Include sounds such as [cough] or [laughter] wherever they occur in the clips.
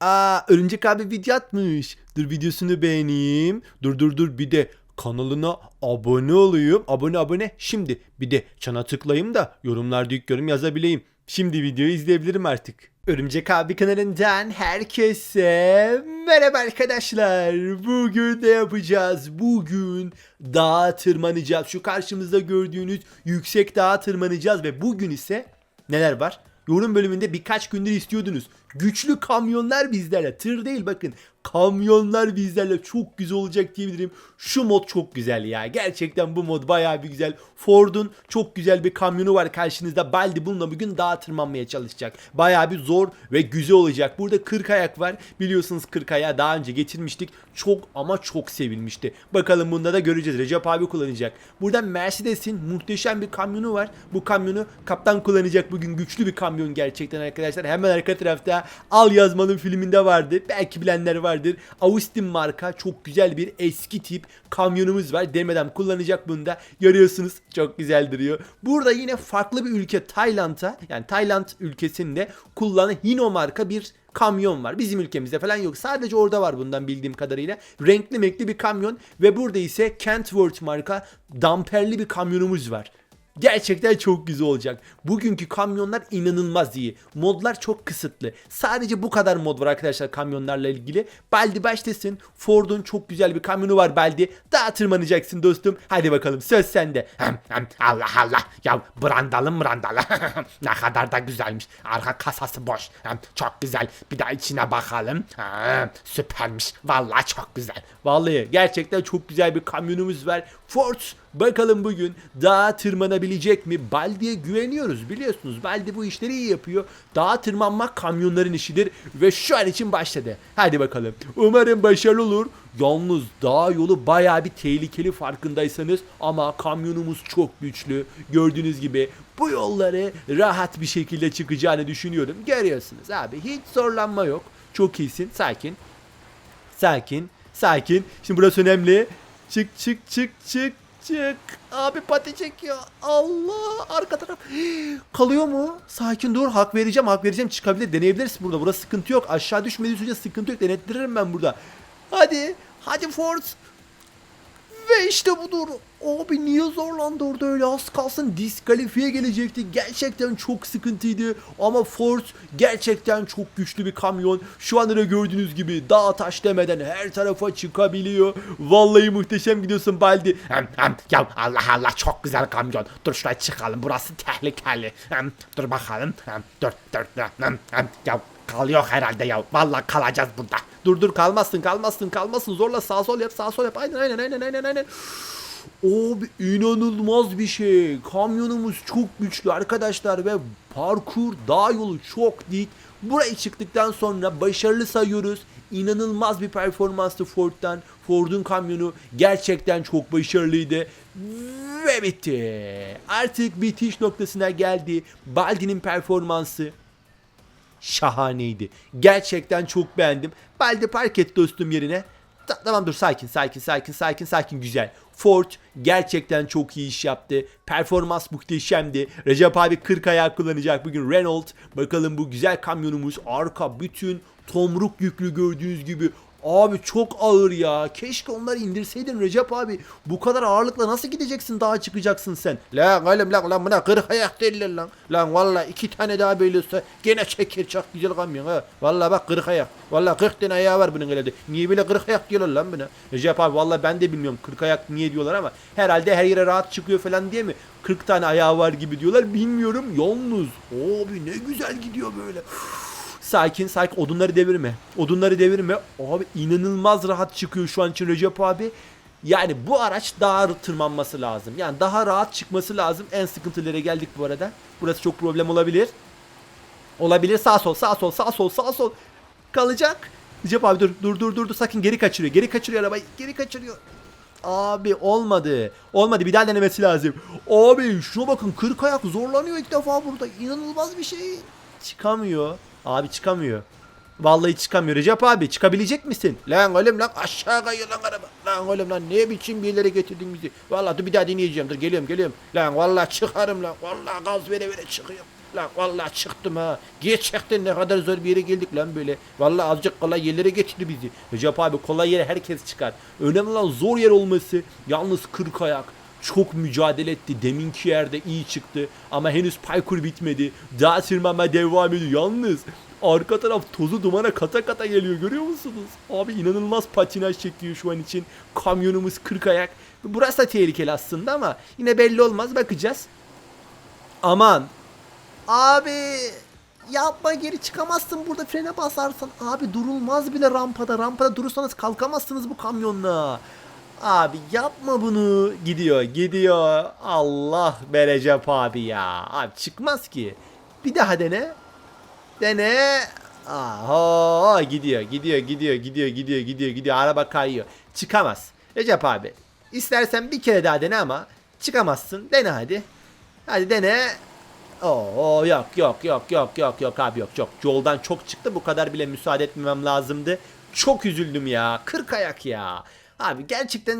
Aa Örümcek abi video atmış. Dur videosunu beğeneyim. Dur dur dur bir de kanalına abone olayım. Abone abone. Şimdi bir de çana tıklayayım da yorumlarda ilk yorum yazabileyim. Şimdi videoyu izleyebilirim artık. Örümcek abi kanalından herkese merhaba arkadaşlar. Bugün ne yapacağız? Bugün dağa tırmanacağız. Şu karşımızda gördüğünüz yüksek dağa tırmanacağız ve bugün ise neler var? Yorum bölümünde birkaç gündür istiyordunuz. Güçlü kamyonlar bizlerle. Tır değil bakın. Kamyonlar bizlerle çok güzel olacak diyebilirim. Şu mod çok güzel ya. Gerçekten bu mod bayağı bir güzel. Ford'un çok güzel bir kamyonu var karşınızda. Baldi bununla bugün dağa tırmanmaya çalışacak. Bayağı bir zor ve güzel olacak. Burada 40 ayak var. Biliyorsunuz 40 ayağı daha önce getirmiştik. Çok ama çok sevilmişti. Bakalım bunda da göreceğiz. Recep abi kullanacak. Burada Mercedes'in muhteşem bir kamyonu var. Bu kamyonu kaptan kullanacak bugün. Güçlü bir kamyon gerçekten arkadaşlar. Hemen arka tarafta Al Yazmalım filminde vardı. Belki bilenler vardır. Austin marka çok güzel bir eski tip kamyonumuz var. Demeden kullanacak bunu da. Görüyorsunuz çok güzel duruyor. Burada yine farklı bir ülke Tayland'a yani Tayland ülkesinde kullanılan Hino marka bir kamyon var. Bizim ülkemizde falan yok. Sadece orada var bundan bildiğim kadarıyla. Renkli mekli bir kamyon ve burada ise Kentworth marka damperli bir kamyonumuz var. Gerçekten çok güzel olacak. Bugünkü kamyonlar inanılmaz iyi. Modlar çok kısıtlı. Sadece bu kadar mod var arkadaşlar kamyonlarla ilgili. Baldi başlasın. Ford'un çok güzel bir kamyonu var Baldi. Daha tırmanacaksın dostum. Hadi bakalım söz sende. Hem, hem, Allah Allah. Ya brandalı brandalı. [laughs] ne kadar da güzelmiş. Arka kasası boş. Hem, çok güzel. Bir daha içine bakalım. Süpermiş. Vallahi çok güzel. Vallahi gerçekten çok güzel bir kamyonumuz var. Ford bakalım bugün dağa tırmanabilecek mi? Baldi'ye güveniyoruz biliyorsunuz. Baldi bu işleri iyi yapıyor. Dağa tırmanmak kamyonların işidir ve şu an için başladı. Hadi bakalım. Umarım başarılı olur. Yalnız dağ yolu baya bir tehlikeli farkındaysanız ama kamyonumuz çok güçlü. Gördüğünüz gibi bu yolları rahat bir şekilde çıkacağını düşünüyorum. Görüyorsunuz abi hiç zorlanma yok. Çok iyisin sakin. Sakin. Sakin. Şimdi burası önemli. Çık çık çık çık çık. Abi pati çekiyor. Allah arka taraf. Kalıyor mu? Sakin dur. Hak vereceğim. Hak vereceğim. Çıkabilir. Deneyebilirsin burada. Burası sıkıntı yok. Aşağı düşmediği sürece sıkıntı yok. Denettiririm ben burada. Hadi. Hadi Ford. Ve işte budur. Abi niye zorlandı orada öyle az kalsın diskalifiye gelecekti. Gerçekten çok sıkıntıydı. Ama Ford gerçekten çok güçlü bir kamyon. Şu anda da gördüğünüz gibi dağ taş demeden her tarafa çıkabiliyor. Vallahi muhteşem gidiyorsun Baldi. Hem, hem, ya Allah Allah çok güzel kamyon. Dur şuraya çıkalım. Burası tehlikeli. Hem, dur bakalım. Hem, dur dur dur. Hem, hem, ya kalıyor herhalde ya. Vallahi kalacağız burada. Dur dur kalmazsın kalmazsın kalmazsın zorla sağ sol yap sağ sol yap aynen aynen aynen aynen aynen. Abi inanılmaz bir şey. Kamyonumuz çok güçlü arkadaşlar ve parkur dağ yolu çok dik. Buraya çıktıktan sonra başarılı sayıyoruz. İnanılmaz bir performanstı Ford'dan. Ford'un kamyonu gerçekten çok başarılıydı. Ve bitti. Artık bitiş noktasına geldi. Baldi'nin performansı şahaneydi. Gerçekten çok beğendim. Baldi park et dostum yerine. Ta- tamam dur sakin sakin sakin sakin sakin güzel. Ford gerçekten çok iyi iş yaptı. Performans muhteşemdi. Recep abi 40 ayağı kullanacak bugün Renault. Bakalım bu güzel kamyonumuz arka bütün tomruk yüklü gördüğünüz gibi Abi çok ağır ya. Keşke onları indirseydin Recep abi. Bu kadar ağırlıkla nasıl gideceksin dağa çıkacaksın sen? Lan oğlum lan lan buna kırık ayak derler lan. Lan valla iki tane daha böyle olsa gene çeker çok güzel kamyon ha. Valla bak kırık ayak. Valla 40 tane ayağı var bunun elinde. Niye böyle kırık ayak diyorlar lan buna? Recep abi valla ben de bilmiyorum 40 ayak niye diyorlar ama herhalde her yere rahat çıkıyor falan diye mi 40 tane ayağı var gibi diyorlar bilmiyorum yalnız abi ne güzel gidiyor böyle sakin sakin. Odunları devirme. Odunları devirme. Abi inanılmaz rahat çıkıyor şu an için Recep abi. Yani bu araç daha tırmanması lazım. Yani daha rahat çıkması lazım. En sıkıntılara geldik bu arada. Burası çok problem olabilir. Olabilir. Sağ sol sağ sol sağ sol sağ sol. Kalacak. Recep abi dur dur dur dur dur. Sakın geri kaçırıyor. Geri kaçırıyor arabayı. Geri kaçırıyor. Abi olmadı. Olmadı. Bir daha denemesi lazım. Abi şuna bakın. 40 ayak zorlanıyor ilk defa burada. İnanılmaz bir şey. Çıkamıyor. Abi çıkamıyor. Vallahi çıkamıyor. Recep abi çıkabilecek misin? Lan oğlum lan aşağı kayıyor lan araba. Lan oğlum lan ne biçim bir yere getirdin bizi. Valla dur bir daha deneyeceğim dur geliyorum geliyorum. Lan valla çıkarım lan. Valla gaz vere vere çıkıyorum. Lan vallahi çıktım ha. Gerçekten ne kadar zor bir yere geldik lan böyle. Vallahi azıcık kolay yerlere getirdi bizi. Recep abi kolay yere herkes çıkar. Önemli olan zor yer olması. Yalnız kırk ayak. Çok mücadele etti. Deminki yerde iyi çıktı. Ama henüz parkur bitmedi. Daha tırmanma devam ediyor. Yalnız arka taraf tozu dumana kata kata geliyor. Görüyor musunuz? Abi inanılmaz patinaj çekiyor şu an için. Kamyonumuz kırk ayak. Burası da tehlikeli aslında ama yine belli olmaz. Bakacağız. Aman Abi yapma geri çıkamazsın burada frene basarsan. Abi durulmaz bile rampada. Rampada durursanız kalkamazsınız bu kamyonla. Abi yapma bunu. Gidiyor gidiyor. Allah be Recep abi ya. Abi çıkmaz ki. Bir daha dene. Dene. Aha gidiyor gidiyor gidiyor gidiyor gidiyor gidiyor gidiyor. Araba kayıyor. Çıkamaz. Recep abi. İstersen bir kere daha dene ama çıkamazsın. Dene hadi. Hadi dene. Oo yok yok yok yok yok yok abi yok çok yoldan çok çıktı bu kadar bile müsaade etmemem lazımdı. Çok üzüldüm ya 40 ayak ya. Abi gerçekten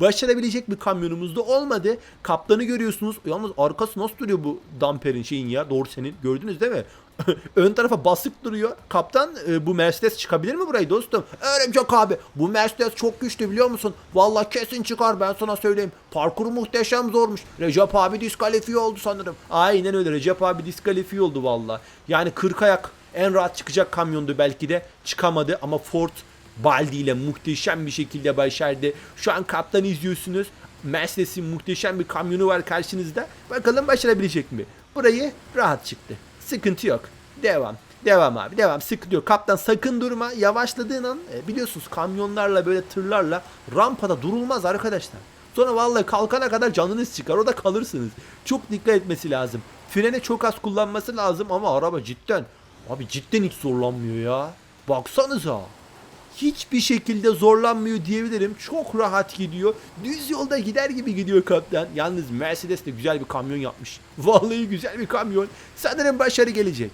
başarabilecek bir kamyonumuz da olmadı. Kaptanı görüyorsunuz. Yalnız arkası nasıl duruyor bu damperin şeyin ya? Doğru senin. Gördünüz değil mi? [laughs] Ön tarafa basık duruyor. Kaptan e, bu Mercedes çıkabilir mi burayı dostum? Örümcek abi. Bu Mercedes çok güçlü biliyor musun? Vallahi kesin çıkar ben sana söyleyeyim. Parkuru muhteşem zormuş. Recep abi diskalifiye oldu sanırım. Aynen öyle Recep abi diskalifiye oldu valla. Yani 40 ayak en rahat çıkacak kamyondu belki de. Çıkamadı ama Ford Baldi ile muhteşem bir şekilde başardı. Şu an kaptan izliyorsunuz. Mercedes'in muhteşem bir kamyonu var karşınızda. Bakalım başarabilecek mi? Burayı rahat çıktı. Sıkıntı yok. Devam. Devam abi devam sıkıntı yok. Kaptan sakın durma. Yavaşladığın an e, biliyorsunuz kamyonlarla böyle tırlarla rampada durulmaz arkadaşlar. Sonra vallahi kalkana kadar canınız çıkar. Orada kalırsınız. Çok dikkat etmesi lazım. Frene çok az kullanması lazım ama araba cidden abi cidden hiç zorlanmıyor ya. Baksanıza hiçbir şekilde zorlanmıyor diyebilirim. Çok rahat gidiyor. Düz yolda gider gibi gidiyor kaptan. Yalnız Mercedes de güzel bir kamyon yapmış. Vallahi güzel bir kamyon. Sanırım başarı gelecek.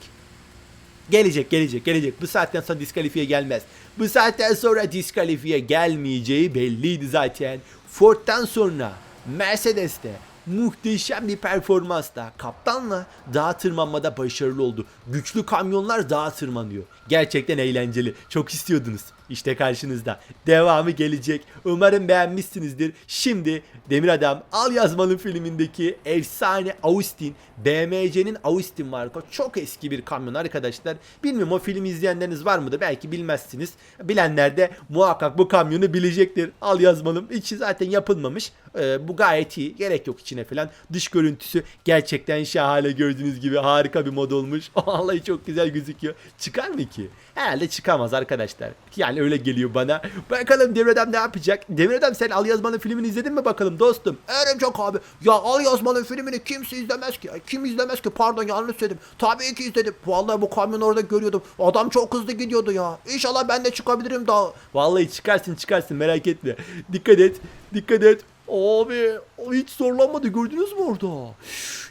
Gelecek gelecek gelecek. Bu saatten sonra diskalifiye gelmez. Bu saatten sonra diskalifiye gelmeyeceği belliydi zaten. Ford'dan sonra Mercedes'te muhteşem bir performansla kaptanla dağa tırmanmada başarılı oldu. Güçlü kamyonlar dağa tırmanıyor. Gerçekten eğlenceli. Çok istiyordunuz. İşte karşınızda. Devamı gelecek. Umarım beğenmişsinizdir. Şimdi Demir Adam Al Yazmalı filmindeki efsane Austin, BMC'nin Austin marka çok eski bir kamyon arkadaşlar. Bilmiyorum o filmi izleyenleriniz var mıdır? Belki bilmezsiniz. Bilenler de muhakkak bu kamyonu bilecektir. Al Yazmalım. İçi zaten yapılmamış. Ee, bu gayet iyi. Gerek yok içine falan. Dış görüntüsü gerçekten şahane gördüğünüz gibi harika bir mod olmuş. [laughs] Vallahi çok güzel gözüküyor. Çıkar mı ki? Herhalde çıkamaz arkadaşlar. Yani öyle geliyor bana. Bakalım Demir Adam ne yapacak? Demir Adam sen Al Yazmalı filmini izledin mi bakalım dostum? Örümcek abi. Ya Al Yazmalı filmini kimse izlemez ki. Kim izlemez ki? Pardon yanlış söyledim. Tabii ki izledim. Vallahi bu kamyonu orada görüyordum. Adam çok hızlı gidiyordu ya. İnşallah ben de çıkabilirim daha. Vallahi çıkarsın çıkarsın merak etme. Dikkat et. Dikkat et. Abi hiç zorlanmadı gördünüz mü orada?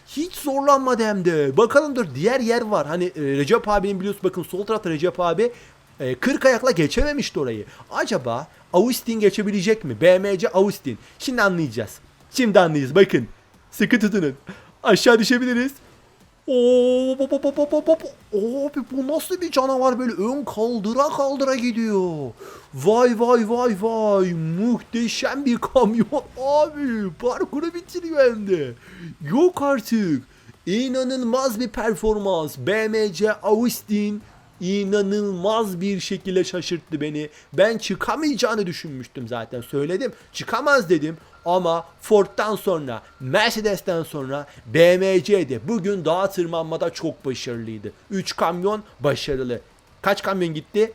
Hiç zorlanmadı hem de. Bakalım dur diğer yer var. Hani e, Recep abinin biliyorsun bakın sol tarafta Recep abi e, 40 ayakla geçememişti orayı. Acaba Austin geçebilecek mi? BMC Austin. Şimdi anlayacağız. Şimdi anlayacağız bakın. Sıkı tutunun. Aşağı düşebiliriz. Oo, hop. Abi bu nasıl bir canavar böyle ön kaldıra kaldıra gidiyor. Vay vay vay vay muhteşem bir kamyon abi parkuru bitiriyor hem de. Yok artık. İnanılmaz bir performans. BMC Austin inanılmaz bir şekilde şaşırttı beni. Ben çıkamayacağını düşünmüştüm zaten söyledim. Çıkamaz dedim. Ama Ford'dan sonra, Mercedes'ten sonra BMC de bugün dağa tırmanmada çok başarılıydı. 3 kamyon başarılı. Kaç kamyon gitti?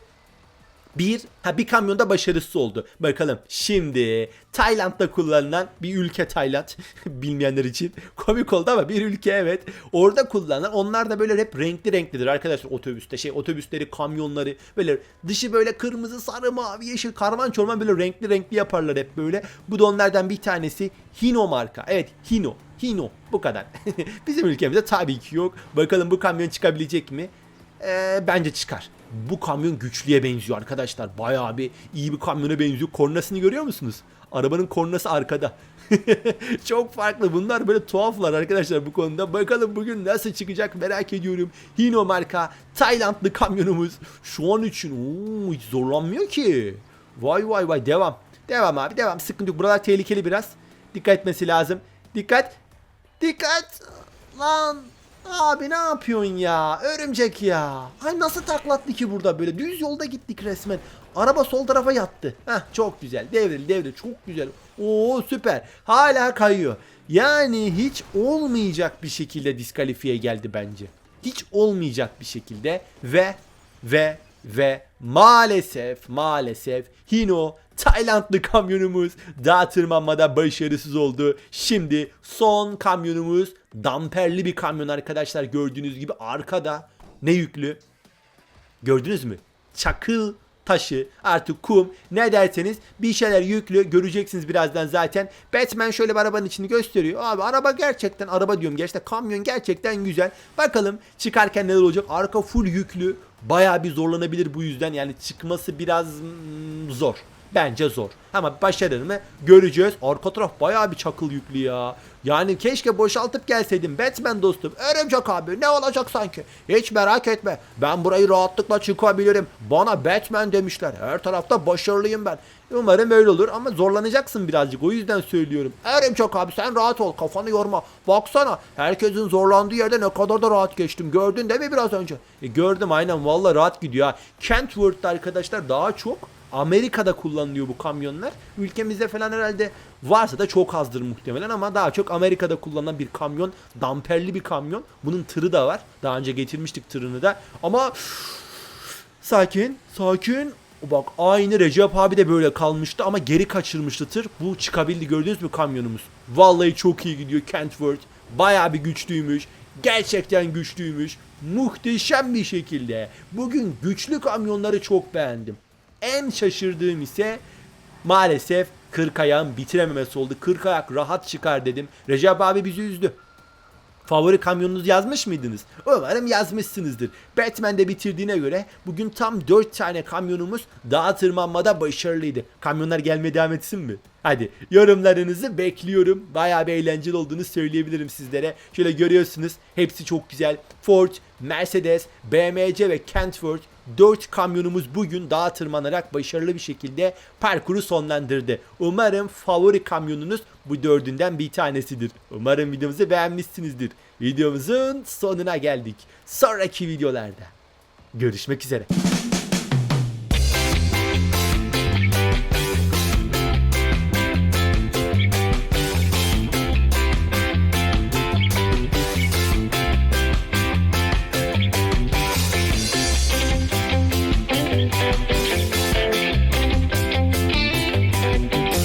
Bir, ha bir kamyonda başarısı oldu. Bakalım şimdi Tayland'da kullanılan bir ülke Tayland [laughs] bilmeyenler için komik oldu ama bir ülke evet. Orada kullanılan onlar da böyle hep renkli renklidir arkadaşlar otobüste şey otobüsleri kamyonları böyle dışı böyle kırmızı sarı mavi yeşil karman çorman böyle renkli renkli yaparlar hep böyle. Bu da onlardan bir tanesi Hino marka. Evet Hino. Hino bu kadar. [laughs] Bizim ülkemizde tabii ki yok. Bakalım bu kamyon çıkabilecek mi? Ee, bence çıkar. Bu kamyon güçlüye benziyor arkadaşlar. Bayağı bir iyi bir kamyona benziyor. Kornasını görüyor musunuz? Arabanın kornası arkada. [laughs] Çok farklı. Bunlar böyle tuhaflar arkadaşlar bu konuda. Bakalım bugün nasıl çıkacak merak ediyorum. Hino marka Taylandlı kamyonumuz şu an için oo, hiç zorlanmıyor ki. Vay vay vay devam. Devam abi devam. Sıkıntı yok. Buralar tehlikeli biraz. Dikkat etmesi lazım. Dikkat. Dikkat. Lan. Abi ne yapıyorsun ya? Örümcek ya. Ay nasıl taklattı ki burada böyle? Düz yolda gittik resmen. Araba sol tarafa yattı. Heh çok güzel. Devril devril çok güzel. Oo süper. Hala kayıyor. Yani hiç olmayacak bir şekilde diskalifiye geldi bence. Hiç olmayacak bir şekilde ve ve ve maalesef maalesef Hino Taylandlı kamyonumuz dağ tırmanmada başarısız oldu. Şimdi son kamyonumuz damperli bir kamyon arkadaşlar gördüğünüz gibi arkada ne yüklü? Gördünüz mü? Çakıl taşı artık kum ne derseniz bir şeyler yüklü göreceksiniz birazdan zaten. Batman şöyle bir arabanın içini gösteriyor. Abi araba gerçekten araba diyorum gerçekten kamyon gerçekten güzel. Bakalım çıkarken neler olacak. Arka full yüklü. Bayağı bir zorlanabilir bu yüzden yani çıkması biraz mm, zor. Bence zor. Ama başarır mı? Göreceğiz. Arka taraf bayağı bir çakıl yüklü ya. Yani keşke boşaltıp gelseydim Batman dostum. Örümcek abi ne olacak sanki? Hiç merak etme. Ben burayı rahatlıkla çıkabilirim. Bana Batman demişler. Her tarafta başarılıyım ben. Umarım öyle olur ama zorlanacaksın birazcık. O yüzden söylüyorum. Örümcek abi sen rahat ol. Kafanı yorma. Baksana. Herkesin zorlandığı yerde ne kadar da rahat geçtim. Gördün değil mi biraz önce? E, gördüm aynen. Vallahi rahat gidiyor ha. Kentworth'ta arkadaşlar daha çok Amerika'da kullanılıyor bu kamyonlar. Ülkemizde falan herhalde varsa da çok azdır muhtemelen ama daha çok Amerika'da kullanılan bir kamyon. Damperli bir kamyon. Bunun tırı da var. Daha önce getirmiştik tırını da. Ama sakin, sakin. Bak aynı Recep abi de böyle kalmıştı ama geri kaçırmıştı tır. Bu çıkabildi gördünüz mü kamyonumuz? Vallahi çok iyi gidiyor Kentworth. Bayağı bir güçlüymüş. Gerçekten güçlüymüş. Muhteşem bir şekilde. Bugün güçlü kamyonları çok beğendim. En şaşırdığım ise maalesef 40 ayağın bitirememesi oldu. 40 ayak rahat çıkar dedim. Recep abi bizi üzdü. Favori kamyonunuzu yazmış mıydınız? Umarım yazmışsınızdır. Batman'de bitirdiğine göre bugün tam 4 tane kamyonumuz dağa tırmanmada başarılıydı. Kamyonlar gelmeye devam etsin mi? Hadi yorumlarınızı bekliyorum. Bayağı bir eğlenceli olduğunu söyleyebilirim sizlere. Şöyle görüyorsunuz hepsi çok güzel. Ford, Mercedes, BMC ve Kentworth 4 kamyonumuz bugün dağa tırmanarak başarılı bir şekilde parkuru sonlandırdı. Umarım favori kamyonunuz bu dördünden bir tanesidir. Umarım videomuzu beğenmişsinizdir. Videomuzun sonuna geldik. Sonraki videolarda görüşmek üzere.